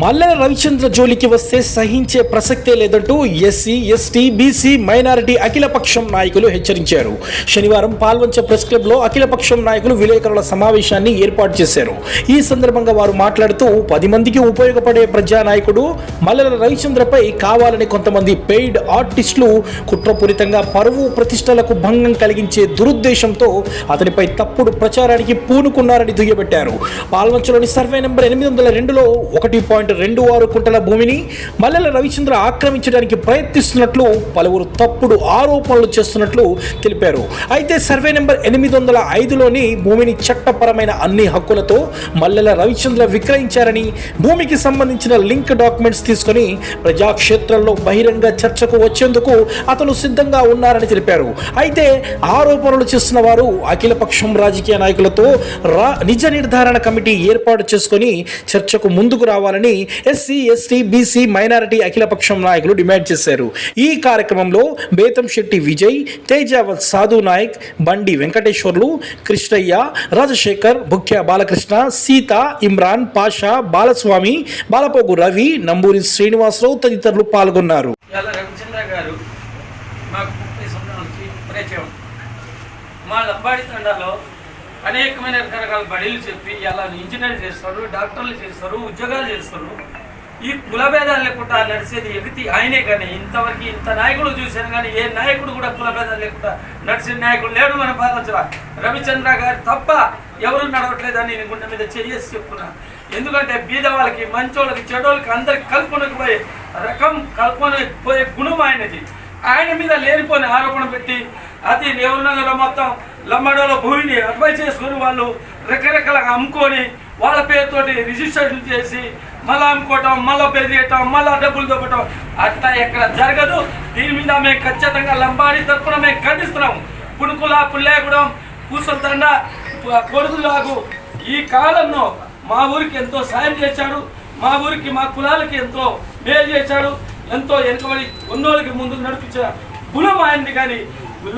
మల్లెల రవిచంద్ర జోలికి వస్తే సహించే ప్రసక్తే లేదంటూ ఎస్సీ ఎస్టీ బీసీ మైనారిటీ అఖిలపక్షం నాయకులు హెచ్చరించారు. శనివారం పాల్వంచ ప్రెస్ క్లబ్లో అఖిలపక్షం నాయకులు విలేకరుల సమావేశాన్ని ఏర్పాటు చేశారు. ఈ సందర్భంగా వారు మాట్లాడుతూ పది మందికి ఉపయోగపడే ప్రజానాయకుడు మల్లెల రవిచంద్రపై కావాలని కొంతమంది పెయిడ్ ఆర్టిస్టులు కుట్రపూరితంగా పరువు ప్రతిష్టలకు భంగం కలిగించే దురుద్దేశంతో అతనిపై తప్పుడు ప్రచారానికి పూనుకున్నారని దుయ్యబెట్టారు. పాల్వంచలోని సర్వే నెంబర్ ఎనిమిది వందల రెండులో ఒకటి పాయింట్ రెండు ఆరు కుంటల భూమిని మల్లెల రవిచంద్ర ఆక్రమించడానికి ప్రయత్నిస్తున్నట్లు పలువురు తప్పుడు ఆరోపణలు చేస్తున్నట్లు తెలిపారు. అయితే సర్వే నెంబర్ ఎనిమిది వందల ఐదులోని భూమిని చట్టపరమైన అన్ని హక్కులతో మల్లెల రవిచంద్ర విక్రయించారని భూమికి సంబంధించిన లింక్ డాక్యుమెంట్స్ తీసుకొని ప్రజాక్షేత్రంలో బహిరంగ చర్చకు వచ్చేందుకు అతను సిద్ధంగా ఉన్నారని తెలిపారు. అయితే ఆరోపణలు చేస్తున్న వారు అఖిలపక్షం రాజకీయ నాయకులతో రా నిజ నిర్ధారణ కమిటీ ఏర్పాటు చేసుకుని చర్చకు ముందుకు రావాలని ఎస్సీ ఎస్టీ బీసీ మైనారిటీ అఖిలపక్షం నాయకులు డిమాండ్ చేశారు. ఈ కార్యక్రమంలో బేతం శెట్టి విజయ్ తేజావత్ సాధు నాయక్ బండి వెంకటేశ్వర్లు కృష్ణయ్య రాజశేఖర్ బుక్య బాలకృష్ణ సీత ఇమ్రాన్ పాషా బాలస్వామి బాలపోగు రవి నంబూరి శ్రీనివాసరావు తదితరులు పాల్గొన్నారు. మా లంబాడి తండాలో అనేకమైన రకరకాల బడిలు చెప్పి ఎలా ఇంజనీర్ చేస్తారు డాక్టర్లు చేస్తారు ఉద్యోగాలు చేస్తారు. ఈ కులభేదాలు లేకుండా నడిచేది ఎగితి ఆయనే కానీ ఇంతవరకు ఇంత నాయకుడు చూశాను కానీ ఏ నాయకుడు కూడా కులభేదాలు లేకుండా నడిచిన నాయకుడు లేడు మన భారత రవిచంద్ర గారు తప్ప ఎవరు నడవట్లేదని నేను గుండె మీద చేసి చెప్తున్నా ఎందుకంటే బీద వాళ్ళకి మంచోళ్ళకి చెడోళ్ళకి అందరికి కలుపుకొని పోయే రకం కలుపుకొని పోయే గుణం ఆయనది. ఆయన మీద లేనిపోని ఆరోపణ పెట్టి అది నేవనగర్లో మొత్తం లంబాడోలో భూమిని అడ్వైజ్ చేసుకుని వాళ్ళు రకరకాలుగా అమ్ముకొని వాళ్ళ పేరుతోటి రిజిస్ట్రేషన్ చేసి మళ్ళా అమ్ముకోవటం మళ్ళా బెదిరియటం మళ్ళా డబ్బులు దొబ్బటం. అట్లా ఎక్కడ జరగదు. దీని మీద మేము ఖచ్చితంగా లంబాడి తరఫున మేము ఖండిస్తున్నాం పుణుకుల పుల్లేగూడెం పూసలతండ కొడుకులాగు ఈ కాలంలో మా ఊరికి ఎంతో సాయం చేశాడు. మా ఊరికి మా కులాలకి ఎంతో మేలు చేశాడు. ఎంతో వెనుకబడి ఉన్నోళ్ళకి ముందుకు నడిపించిన గుణం ఆయనది కానీ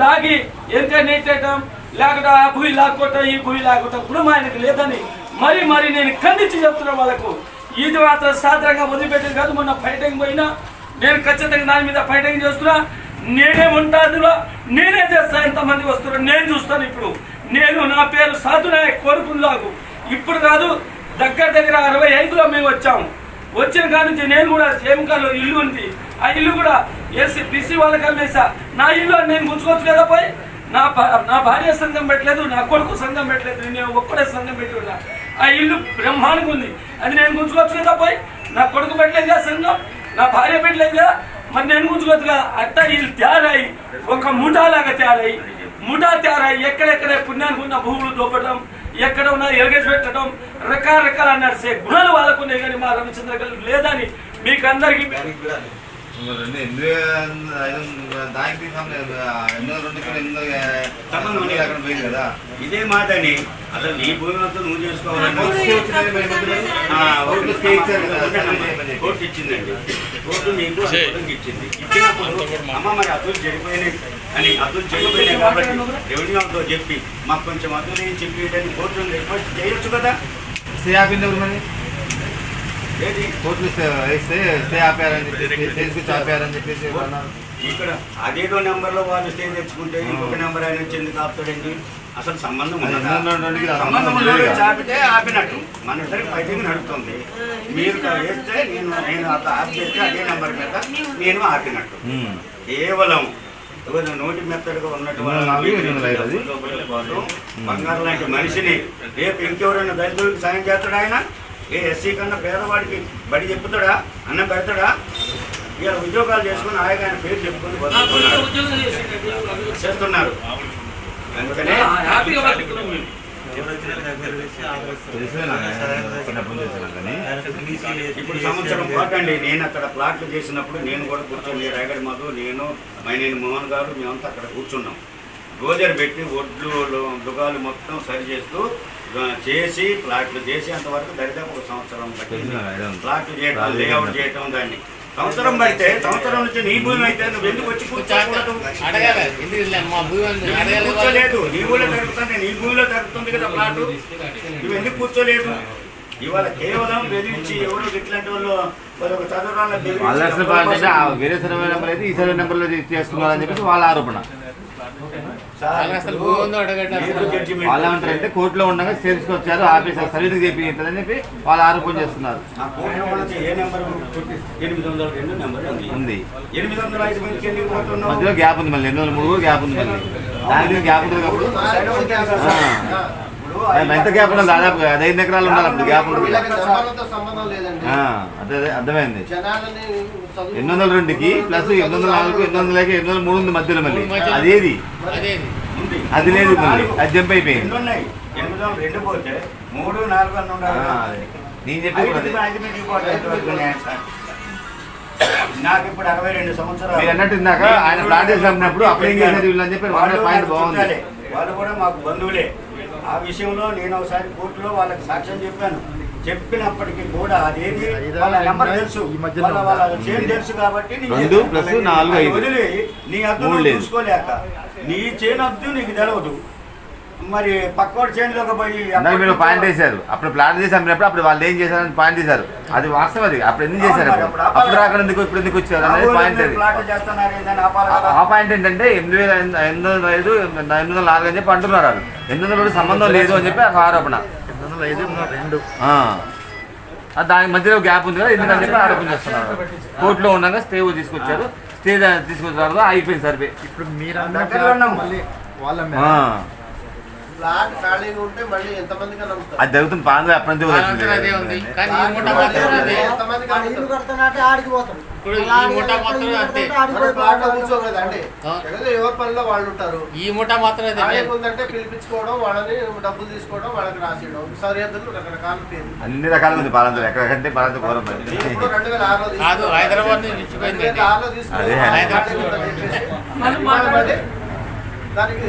లాగి ఎంత నెట్టేయటం లేకుండా ఆ భూమి లాక్కోవటం ఈ భూమి లాక్కోవటం గుణం ఆయనకు లేదని మరి మరి నేను ఖండించి చెప్తున్నా వాళ్ళకు ఇది మాత్రం సాధారణంగా వదిలిపెట్టేది కాదు. మొన్న ఫైటింగ్ పోయినా నేను ఖచ్చితంగా దాని మీద ఫైటింగ్ చేస్తున్నా. నేనే ఉంటా అందులో నేనే చేస్తా. ఎంతమంది వస్తున్నారు నేను చూస్తాను ఇప్పుడు. నేను నా పేరు సాధునాయక్ కోరుకుందాకు ఇప్పుడు కాదు దగ్గర దగ్గర అరవై ఐదులో మేము వచ్చాము. వచ్చిన కాడ నుంచి నేను కూడా సేమ్ కాల్లో ఇల్లు ఉంది. ఆ ఇల్లు కూడా ఏసీ బీసీ వాళ్ళకి అమ్మేసా నా ఇల్లు అని నేను ముంచుకోవచ్చు కదా పోయి? నా నా భార్య సంఘం పెట్టలేదు నా కొడుకు సంఘం పెట్టలేదు నేను ఒక్కడే సంఘం పెట్టి ఉన్నా. ఆ ఇల్లు బ్రహ్మాండంగా ఉంది. అది నేను గుంజుకోవచ్చు కదా పోయి? నా కొడుకు పెట్టలేదుగా సంఘం? నా భార్య పెట్టలేదుగా మరి నేను గుంజుకోవచ్చుగా అట్ట వీళ్ళు తయారయ్యి ఒక ముఠాలాగా తయారై ముఠా తయారై ఎక్కడెక్కడ పుణ్యానికి ఉన్న భూములు దోపడం ఎక్కడ ఉన్న ఎరగేసి పెట్టడం రకరకాల నడిచే గుణాలు వాళ్ళకు ఉన్నాయి కానీ మా రవిచంద్ర గారు లేదని మీకు అందరికీ ఇదే మాటని అసలు నీ భూమి అంతా నువ్వు ఉండండి. కోర్టు ఇచ్చిందండి నీకు అనుకూలంగా ఇచ్చింది. ఇచ్చినప్పుడు అమ్మ మరి అతులు చెడిపోయినాయి అని అతులు చెడిపోయినాయి కాబట్టి రెవెన్యూ తో చెప్పి మాకు కొంచెం అతులు చెప్పి కోర్టు రిక్వెస్ట్ చేయొచ్చు కదా? ఏది కోర్టులు ఇస్తే స్టే ఆపారని చెప్పేసి ఆపారని ఇక్కడ అదేదో నెంబర్లో వాళ్ళు స్టే తెచ్చుకుంటే ఇంకొక నెంబర్ ఆయన వచ్చి ఎందుకు ఆపుతాడండి? అసలు సంబంధం సంబంధం. చాపితే ఆపినట్టు. మన ఇద్దరికి ఫైటింగ్ నడుస్తుంది మీరు వేస్తే నేను నేను అట్లా చేస్తే అదే నెంబర్ మీద నేను ఆపినట్టు. కేవలం నోటి మెత్తడుగా ఉన్నట్టు బంగారు లాంటి మనిషిని రేపు ఇంకెవరైనా దళితులకు సాయం చేస్తాడా ఆయన? ఏ ఎస్సీ కన్నా పేదవాడికి బడి చెప్పుతాడా అన్నం పెడతాడా? ఇలా ఉద్యోగాలు చేసుకుని ఆయన ఆయన పేరు చెప్పుకొని చేస్తున్నారు. అందుకనే ఇప్పుడు సంవత్సరం పాటు అండి నేను అక్కడ ప్లాట్లు చేసినప్పుడు నేను కూడా కూర్చొని రేగడి మధు నేను మైనేని మోహన్ గారు మేమంతా అక్కడ కూర్చున్నాం. రోజర్ పెట్టి ఒడ్లు దుగాలు మొత్తం సరి చేస్తూ చేసి ప్లాట్లు చేసి అంతవరకు దరిదాపు ఒక సంవత్సరం పట్టింది. ప్లాట్లు చేయటం లేఅవుట్ చేయటం దాన్ని. సంవత్సరం పడితే సంవత్సరం నుంచి నీ భూమి అయితే నువ్వు ఎందుకు వచ్చి కూర్చోలేదు? నీ ఊళ్ళో జరుగుతుంది నీ భూమిలో జరుగుతుంది కదా ప్లాట్. నువ్వు ఎందుకు కూర్చోలేదు? ఇవాళ కేవలం బెదిరించి ఎవరు ఇట్లాంటి వాళ్ళు వేరే సర్వే నెంబర్ అయితే ఈ సర్వే నెంబర్లో చేస్తున్నారని చెప్పేసి వాళ్ళ ఆరోపణ. వాళ్ళు ఏమంటారంటే కోర్టులో ఉండగా చేర్చుకొచ్చారు ఆఫీసర్ సర్వీస్ చేపించారని చెప్పి వాళ్ళు ఆరోపణ చేస్తున్నారు. ఉంది. మధ్యలో గ్యాప్ ఉంది మళ్ళీ. ఎనిమిది వందల మూడు గ్యాప్ ఉంది మళ్ళీ. దానికి గ్యాప్ ఉంటుంది ఎంత గ్యాప్ ఉండాలి? దాదాపు ఐదు ఐదు ఎకరాలు ఉండాలి అప్పుడు గ్యాప్ ఉంటుంది అదే అర్థమైంది. ఎనిమిది వందల రెండుకి ప్లస్ ఎనిమిది వందల నాలుగు ఎనిమిది వందలకి ఎనిమిది వందల మూడు ఉంది మధ్యలో మళ్ళీ. అదేది? ఉంది. అది లేదు మళ్ళీ. అది జంప్ అయిపోయింది. వందల. నేను చెప్పి. నాకు ఇప్పుడు అరవై రెండు సంవత్సరాలు. మీరు అన్నట్టు ఇందాక ఆయన ప్లాట్ చేసి అమ్మినప్పుడు అప్పుడు ఏం చేశారు వీళ్ళు అని చెప్పి వాళ్ళ పాయింట్ బాగుంది. వాళ్ళు కూడా మాకు బంధువులే. ఆ విషయంలో నేను ఒకసారి కోర్టులో వాళ్ళకి సాక్ష్యం చెప్పాను. చెప్పినప్పటికీ కూడా అదేమి వాళ్ళ నెంబర్ తెలుసు. వాళ్ళ వాళ్ళ చేను తెలుసు కాబట్టి. వదిలి నీ అద్దు. చూసుకోలేక. నీ చేను అద్దు నీకు తెలవదు. మరి పక్కోడి చేనులోకి పోయి మీరు పాయింట్ వేశారు అప్పుడు ప్లాట్ చేసి అమ్మినప్పుడు అప్పుడు వాళ్ళు ఏం చేశారని పాయింట్ చేశారు అది వాస్తవం అది. అప్పుడు ఎందుకు చేశారు అప్పుడు? అప్పుడు రాకుండా ఎందుకు ఇప్పుడు ఎందుకు వచ్చారు అనేది పాయింట్ అది. ఆ పాయింట్ ఏంటంటే ఎనిమిది వేల ఎనిమిది ఎనిమిది వందల ఐదు ఎనిమిది వందల నాలుగు అని చెప్పి అంటున్నారు వాళ్ళు. ఎనిమిది వందల రెండు సంబంధం లేదు అని చెప్పి ఒక ఆరోపణ. ఆ. ఆ దాని మధ్యలో గ్యాప్ ఉంది కదా ఎందుకని చెప్పి ఆరోపణ చేస్తున్నారు కోర్టులో ఉండగా స్టే తీసుకొచ్చారు. స్టే తీసుకొచ్చిన తర్వాత అయిపోయింది సర్వే. ఇప్పుడు మీరు ఖాళీగా ఉంటే మళ్ళీ ఎంతమందికి నమ్ముతారు. అది జరుగుతుంది. అప్పటి నుంచి ఎవరి పనిలో వాళ్ళు ఉంటారు. ఈ మూట మాత్రం ఉందంటే పిలిపించుకోవడం వాళ్ళని డబ్బులు తీసుకోవడం వాళ్ళకి రాసేయడం. సరిహద్దులు రకరకాల పేర్లు. అన్ని రకాలుగా ఉంది ఎక్కడికంటే పాలంత ఘోరం రెండు వేల ఆరులో కాదు. హైదరాబాద్ నుంచి ఆరులో దానికి